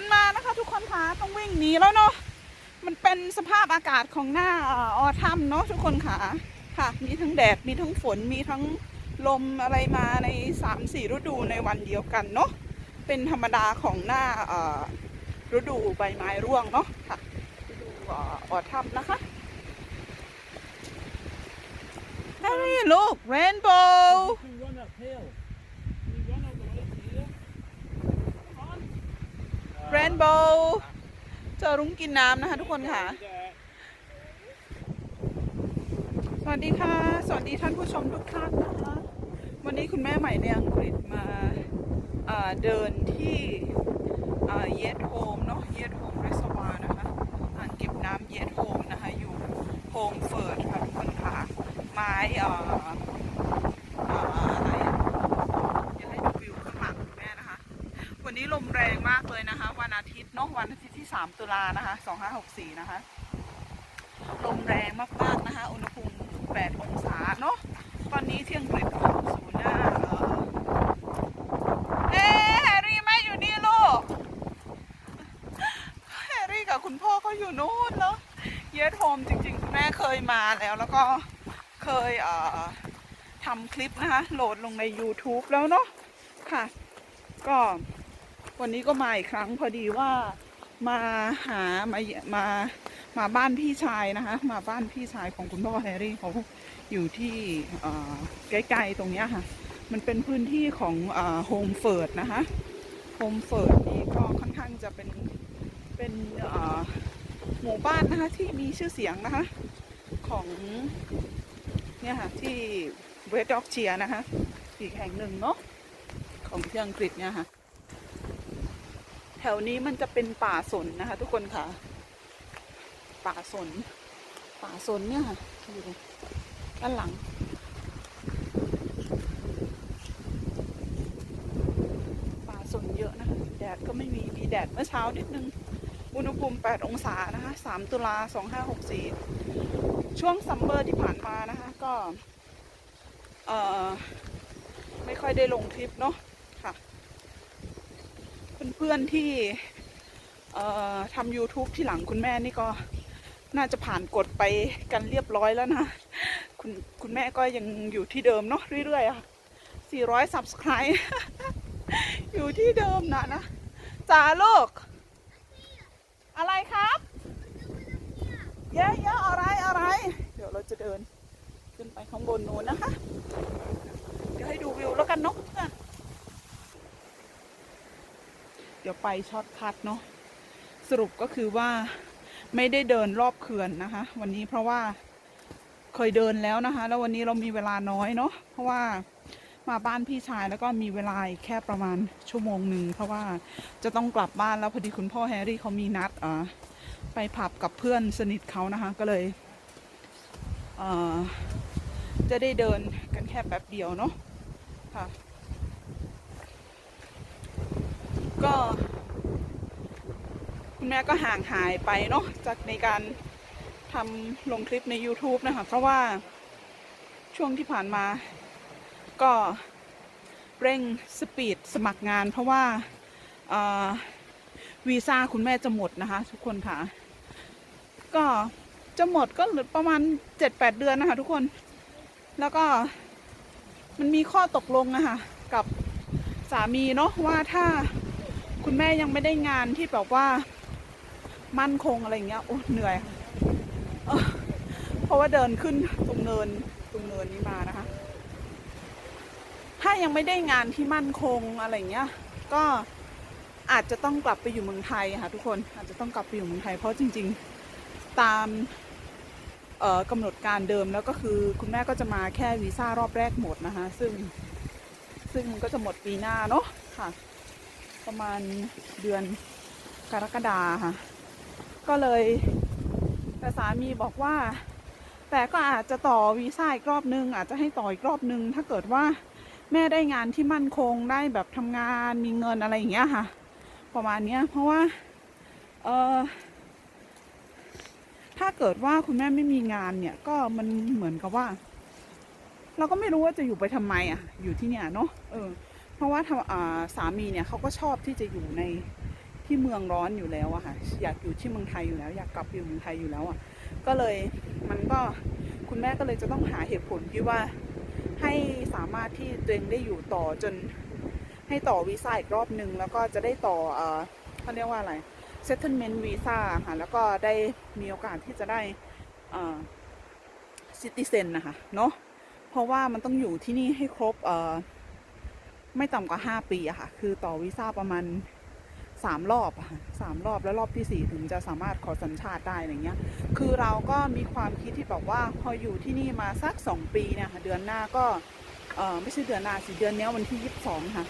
นมานะคะ ทุกคนคะต้องวิ่งหนีแล้วเนาะมันเป็นสภาพอากาศของหน้าอออทัมเนาะทุกคนค่ะค่ะ มีทั้งแดดมีทั้งฝนมีทั้งลมอะไรมาในสามสี่ฤดูในวันเดียวกันเนาะเป็นธรรมดาของหน้าฤดูใบไม้ร่วงเนาะค่ะฤดูอออทัมนะคะ Harry look rainbow You can run uphill. Rainbow เจอรุ้งกินน้ำนะคะทุกคนค่ะ สวัสดีค่ะ สวัสดีท่านผู้ชมทุกท่านนะคะ วันนี้คุณแม่ใหม่ในอังกฤษมาเอ่อเดินที่เยดโฮมเนาะเยดโฮมรีสวานะคะอ่างเก็บน้ำเยดโฮมนะคะ อยู่โฮมเฟิร์ดค่ะทุกคนค่ะ ไม้ นาะวันอาทิตย์ที่ 3 ตุลานะคะ2564 นะคะ ลมแรงมากๆนะคะ อุณหภูมิ 8 องศาเนาะตอนนี้เที่อังกฤษศูนย์หน้าเอ่อเอ๊ะแฮร์รี่แม่อยู่นี่ลูกแฮร์รี่กับคุณพ่อเขาอยู่นู่นเนาะเยสโฮมจริงๆคุณแม่เคยมาแล้วแล้วก็เคยเอ่อทำคลิปนะคะโหลดลงใน YouTube แล้วเนาะค่ะ ก็ วันนี้ก็มาอีกครั้งพอดีว่ามาหามามามาบ้านพี่ชายนะคะ มาบ้านพี่ชายของคุณพ่อแฮร์รี่เขาอยู่ที่ใกล้ๆตรงนี้ค่ะ มันเป็นพื้นที่ของโฮมเฟิร์ดนะคะโฮมเฟิร์ดนี่ก็ค่อนข้างจะเป็นเป็นหมู่บ้านนะคะที่มีชื่อเสียงนะคะของเนี่ยค่ะที่เวสต์ด็อกเชียนะคะอีกแห่งหนึ่งเนาะของที่อังกฤษเนี่ยค่ะ ถวนี้มันจะเป็นป่าสนนะคะ ทุกคนค่ะ ป่าสน ป่าสนเนี่ยค่ะดูด้านหลังป่าสนเยอะนะคะแดดก็ไม่มีมีแดดเมื่อเช้านิดนึง อุณหภูมิ 8 องศานะคะ 3 ตุลา 2564 ช่วงซัมเมอร์ที่ผ่านมานะคะ ก็ เอ่อ ไม่ค่อยได้ลงคลิปเนาะค่ะ เพื่อนๆที่ทำ YouTube ที่หลังคุณแม่นี่ก็น่าจะผ่านกฎไปกันเรียบร้อยแล้วนะ คุณคุณแม่ก็ยังอยู่ที่เดิมเนาะเรื่อยๆอะ 400 subscribe อยู่ที่เดิมนะนะจ๋าลูกอะไรครับ เยอะๆอะไรอะไร เดี๋ยวเราจะเดิน ขึ้นไปข้างบนนู้นนะคะ เดี๋ยวให้ดูวิวแล้วกันเนาะ เดี๋ยวไปช็อตคัทเนาะสรุปก็คือว่าไม่ได้เดินรอบเขื่อนนะคะ วันนี้เพราะว่าเคยเดินแล้วนะคะ แล้ววันนี้เรามีเวลาน้อยเนาะเพราะว่ามาบ้านพี่ชายแล้วก็มีเวลาแค่ประมาณชั่วโมงหนึ่งเพราะว่าจะต้องกลับบ้านแล้วพอดีคุณพ่อแฮร์รี่เขามีนัดอ่าไปผับกับเพื่อนสนิทเขานะคะ ก็เลยเอ่อจะได้เดินกันแค่แป๊บเดียวเนาะค่ะ ก็ คุณแม่ก็ห่างหายไปเนาะจากในการทำลงคลิปใน YouTube นะคะ เพราะว่าช่วงที่ผ่านมา ก็เร่งสปีดสมัครงาน เพราะว่าวีซ่าคุณแม่จะหมดนะคะ ทุกคนค่ะ ก็จะหมดก็หลือประมาณ7-8เดือนนะคะ ทุกคน แล้วก็มันมีข้อตกลงอะค่ะกับสามีเนาะว่าถ้า คุณแม่ยังไม่ได้งานที่แบบว่ามั่นคงอะไรอย่างเงี้ยโอ้เหนื่อยค่ะเออเพราะว่าเดินขึ้นตรงเนินตรงเนินนี้มานะคะ ถ้ายังไม่ได้งานที่มั่นคงอะไรอย่างเงี้ย ก็อาจจะต้องกลับไปอยู่เมืองไทยค่ะทุกคนอาจจะต้องกลับไปอยู่เมืองไทย เพราะจริง ๆตามกำหนดการเดิมแล้วก็คือคุณแม่ก็จะมาแค่วีซ่ารอบแรกหมดนะคะ ซึ่งซึ่งก็จะหมดปีหน้าเนาะค่ะ ประมาณเดือนกรกฎาค่ะ ก็เลยแต่สามีบอกว่า แต่ก็อาจจะต่อวีซ่าอีกรอบนึง อาจจะให้ต่ออีกรอบนึง ถ้าเกิดว่าแม่ได้งานที่มั่นคงได้แบบทำงานมีเงินอะไรอย่างเงี้ยค่ะ ประมาณเนี้ยเพราะว่าเออถ้าเกิดว่าคุณแม่ไม่มีงานเนี่ยก็มันเหมือนกับว่า เราก็ไม่รู้ว่าจะอยู่ไปทำไมอะ อยู่ที่เนี่ยเนาะเออ ราะว่าทาสามีเนี่ยเขาก็ชอบที่จะอยู่ในที่เมืองร้อนอยู่แล้วอะค่ะ อยากอยู่ที่เมืองไทยอยู่แล้ว อยากกลับอยู่เมืองไทยอยู่แล้วอะก็เลยมันก็คุณแม่ก็เลยจะต้องหาเหตุผลที่ว่าให้สามารถที่ตัวเองได้อยู่ต่อจนให้ต่อวีซ่าอีกรอบหนึ่งแล้วก็จะได้ต่อเออเขาเรียกว่าอะไร settlement visa ค่ะแล้วก็ได้มีโอกาสที่จะได้เออ citizen นะคะเนาะเพราะว่ามันต้องอยู่ที่นี่ให้ครบเออ ไม่ต่ำกว่า 5 ปีอะค่ะ คือต่อวีซ่าประมาณ 3 รอบอะสามรอบแล้วรอบที่ 4 ถึงจะสามารถขอสัญชาติได้อะไรเงี้ย คือเราก็มีความคิดที่แบบว่าพออยู่ที่นี่มาสัก 2 ปีเนี่ยค่ะ เดือนหน้าก็เออไม่ใช่เดือนหน้าสิเดือนเนี้ยวันที่ 22 ค่ะ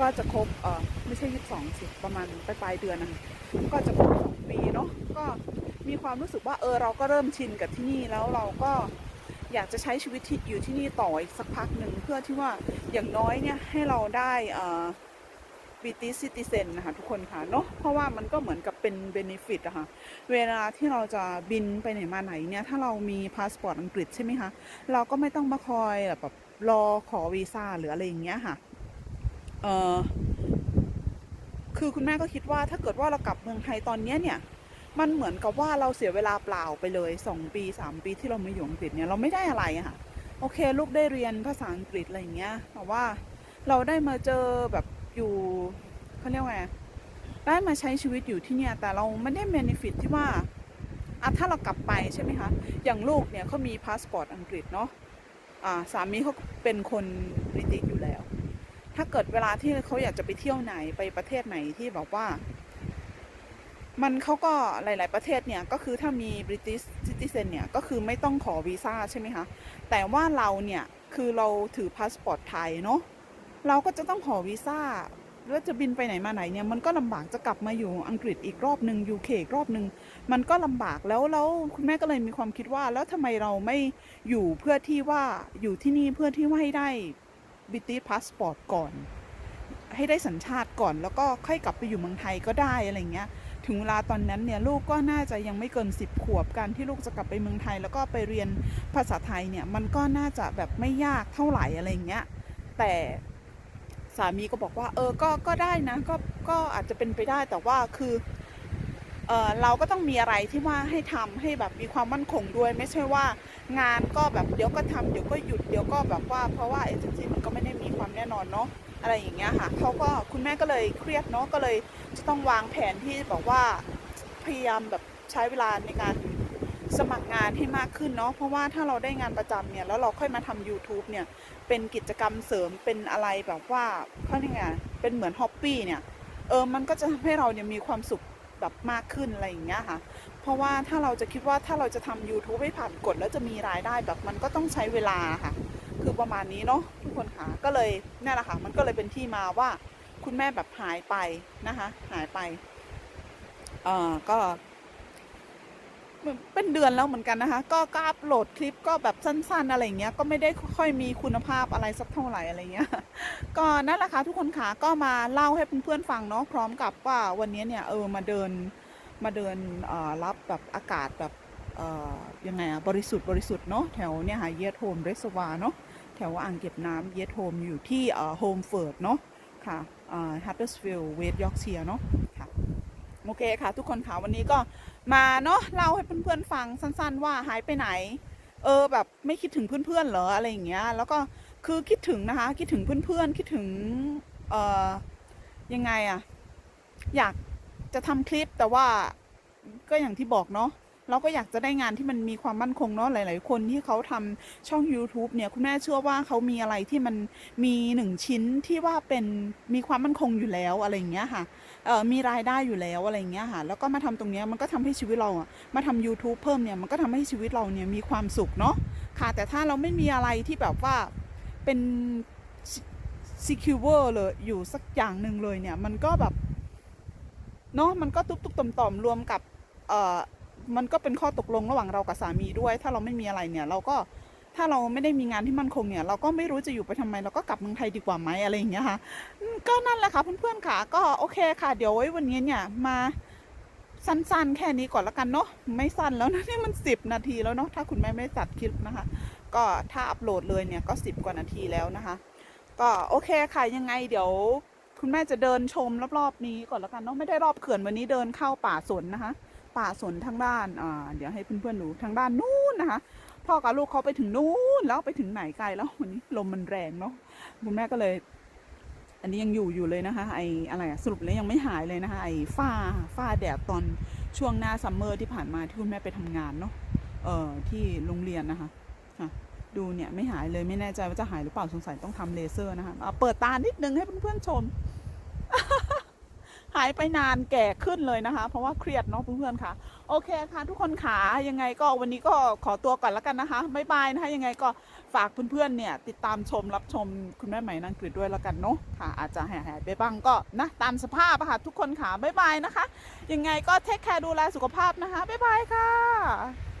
ก็จะครบเออไม่ใช่ 22 สิประมาณปลายปลายเดือนนะก็จะครบสองปีเนาะก็มีความรู้สึกว่าเออเราก็เริ่มชินกับที่นี่แล้วเราก็ อยากจะใช้ชีวิตอยู่ที่นี่ต่ออีกสักพักหนึ่งเพื่อที่ว่าอย่างน้อยเนี่ยให้เราได้เอ่อ British Citizen นะคะทุกคนค่ะเนาะเพราะว่ามันก็เหมือนกับเป็น benefit อะค่ะเวลาที่เราจะบินไปไหนมาไหนเนี่ยถ้าเรามีพาสปอร์ตอังกฤษใช่ไหมคะเราก็ไม่ต้องมาคอยแบบรอขอวีซ่าหรืออะไรอย่างเงี้ยค่ะเออคือคุณแม่ก็คิดว่าถ้าเกิดว่าเรากลับเมืองไทยตอนเนี้ยเนี่ย มันเหมือนกับว่าเราเสียเวลาเปล่าไปเลย 2 ปี 3 ปีที่เราไม่อยู่อังกฤษเนี่ยเราไม่ได้อะไรอะค่ะ โอเค ลูกได้เรียนภาษาอังกฤษอะไรอย่างเงี้ย แต่ว่าเราได้มาเจอแบบอยู่เขาเรียกว่าไงได้มาใช้ชีวิตอยู่ที่เนี่ย แต่เราไม่ได้เบนฟิตที่ว่าอะถ้าเรากลับไปใช่ไหมคะ อย่างลูกเนี่ยเขามีพาสปอร์ตอังกฤษเนาะอ่าสามีเขาเป็นคนบริติชอยู่แล้ว ถ้าเกิดเวลาที่เขาอยากจะไปเที่ยวไหนไปประเทศไหนที่แบบว่า มันเขาก็หลาย ๆ ประเทศเนี่ยก็คือถ้ามี British Citizen เนี่ยก็คือไม่ต้องขอวีซ่าใช่ไหมคะแต่ว่าเราเนี่ยคือเราถือพาสปอร์ตไทยเนาะเราก็จะต้องขอวีซ่าแล้วจะบินไปไหนมาไหนเนี่ยมันก็ลำบากจะกลับมาอยู่อังกฤษอีกรอบหนึ่ง UK อีกรอบหนึ่งมันก็ลำบากแล้วแล้วคุณแม่ก็เลยมีความคิดว่า แล้วทำไมเราไม่อยู่เพื่อที่ว่าอยู่ที่นี่เพื่อที่ว่าให้ได้ British Passport ก่อน ให้ได้สัญชาติก่อนแล้วก็ค่อยกลับไปอยู่เมืองไทยก็ได้อะไรเงี้ย ถึงเวลาตอนนั้นเนี่ยลูกก็น่าจะยังไม่เกิน 10 ขวบการที่ลูกจะกลับไปเมืองไทย แล้วก็ไปเรียนภาษาไทยเนี่ยมันก็น่าจะแบบไม่ยากเท่าไหร่อะไรเงี้ยแต่สามีก็บอกว่า เออก็ก็ได้นะก็ก็อาจจะเป็นไปได้แต่ว่าคือเออเราก็ต้องมีอะไรที่ว่าให้ทำให้แบบมีความมั่นคงด้วย ไม่ใช่ว่างานก็แบบเดี๋ยวก็ทำเดี๋ยวก็หยุดเดี๋ยวก็แบบว่าเพราะว่าเอเจนซี่มันก็ไม่ได้มีความแน่นอนเนาะ อะไรอย่างเงี้ยค่ะเขาก็คุณแม่ก็เลยเครียดเนาะก็เลยจะต้องวางแผนที่บอกว่าพยายามแบบใช้เวลาในการสมัครงานให้มากขึ้นเนาะเพราะว่าถ้าเราได้งานประจำเนี่ยแล้วเราค่อยมาทำ YouTube เนี่ยเป็นกิจกรรมเสริมเป็นอะไรแบบว่าเขาเรียกไงเป็นเหมือนฮ็อบปี้เนี่ยเออมันก็จะทำให้เราเนี่ยมีความสุขแบบมากขึ้นอะไรอย่างเงี้ยค่ะ เพราะว่าถ้าเราจะคิดว่าถ้าเราจะทำ YouTube ให้ผ่านกฎแล้วจะมีรายได้แบบมันก็ต้องใช้เวลาค่ะ คือประมาณนี้เนาะทุกคนค่ะก็เลยนั่นแหละค่ะมันก็เลยเป็นที่มาว่าคุณแม่แบบหายไปนะคะ หายไปเอ่อก็เป็นเดือนแล้วเหมือนกันนะคะ ก็ก็อัปโหลดคลิปก็แบบสั้น ๆ อะไรเงี้ย ก็ไม่ได้ค่อยมีคุณภาพอะไรสักเท่าไหร่อะไรเงี้ย ก็นั่นแหละค่ะทุกคนค่ะก็มาเล่าให้เพื่อนๆฟังเนาะพร้อมกับว่าวันนี้เนี่ยเออมาเดินมาเดินรับแบบอากาศแบบยังไงอะบริสุทธิ์บริสุทธิ์เนาะแถวเนี่ยค่ะเย t โฮมเรสวาเนาะ แถวอ่างเก็บน้ำเย t โฮมอยู่ที่โฮมเฟิร์ดเนาะค่ะฮัตเตอร์สฟิลด์เวสยอร์กเชียเนาะค่ะโอเคค่ะ ทุกคนค่ะวันนี้ก็มาเนาะเล่าให้เพื่อนๆฟังสั้น ๆ ว่าหายไปไหน เออแบบไม่คิดถึงเพื่อนๆเหรออะไรอย่างเงี้ยแล้วก็คือคิดถึงนะคะคิดถึงเพื่อนๆคิดถึงเอ่อยังไงอะอยากจะทำคลิปแต่ว่าก็อย่างที่บอกเนาะ เราก็อยากจะได้งานที่มันมีความมั่นคงเนาะหลาย ๆ คนที่เขาทำช่อง YouTube เนี่ยคุณแม่เชื่อว่าเขามีอะไรที่มันมีหนึ่งชิ้นที่ว่าเป็นมีความมั่นคงอยู่แล้วอะไรอย่างเงี้ยค่ะเออมีรายได้อยู่แล้วอะไรอย่างเงี้ยค่ะแล้วก็มาทำตรงเนี้ยมันก็ทำให้ชีวิตเราอะมาทำ YouTube เพิ่มเนี่ยมันก็ทำให้ชีวิตเราเนี่ยมีความสุขเนาะค่ะ แต่ถ้าเราไม่มีอะไรที่แบบว่าเป็น secure เลยอยู่สักอย่างหนึ่งเลยเนี่ยมันก็แบบเนาะมันก็ตุบๆต่อมๆรวมกับเอ่อ มันก็เป็นข้อตกลงระหว่างเรากับสามีด้วย ถ้าเราไม่มีอะไรเนี่ย เราก็ถ้าเราไม่ได้มีงานที่มั่นคงเนี่ย เราก็ไม่รู้จะอยู่ไปทำไม เราก็กลับเมืองไทยดีกว่าไหมอะไรอย่างเงี้ยค่ะ ก็นั่นแหละค่ะเพื่อนๆค่ะ ก็โอเคค่ะ เดี๋ยวไว้วันนี้เนี่ยมาสั้นๆ แค่นี้ก่อนละกันเนาะไม่สั้นแล้วนะนี่มันสิบนาทีแล้วเนาะถ้าคุณแม่ไม่ตัดคลิปนะคะ ก็ถ้าอัปโหลดเลยเนี่ยก็สิบกว่านาทีแล้วนะคะ ก็โอเคค่ะยังไงเดี๋ยวคุณแม่จะเดินชมรอบๆนี้ก่อนล้วกันเนาะไม่ได้รอบเขื่อนวันนี้เดินเข้าป่าสนนะคะ ป่าสนทางด้านอ่าเดี๋ยวให้เพื่อนๆดูทางด้านนู้นนะคะ พ่อกับลูกเขาไปถึงนู้นแล้วไปถึงไหนไกลแล้ววันนี้ลมมันแรงเนาะคุณแม่ก็เลย อันนี้ยังอยู่อยู่เลยนะคะ ไออะไรอะสรุปแล้วยังไม่หายเลยนะคะไอฝ้าฝ้าแดดตอนช่วงหน้าซัมเมอร์ที่ผ่านมาที่คุณแม่ไปทำงานเนาะเอ่อที่โรงเรียนนะคะค่ะดูเนี่ยไม่หายเลยไม่แน่ใจว่าจะหายหรือเปล่าสงสัยต้องทำเลเซอร์นะคะเอาเปิดตานิดนึงให้เพื่อนๆชม หายไปนานแก่ขึ้นเลยนะคะ เพราะว่าเครียดเนาะเพื่อนๆค่ะ โอเคค่ะ ทุกคนขายังไงก็วันนี้ก็ขอตัวก่อนแล้วกันนะคะบ๊ายบายนะคะยังไงก็ฝากเพื่อนๆเนี่ย ติดตามชมรับชมคุณแม่ใหม่นางกฤษด้วยแล้วกันเนาะค่ะ อาจจะหายๆไปบ้างก็นะตามสภาพอะค่ะทุกคนขาบ๊ายบายนะคะ ยังไงก็เทคแคร์ดูแลสุขภาพนะคะบ๊ายบายค่ะ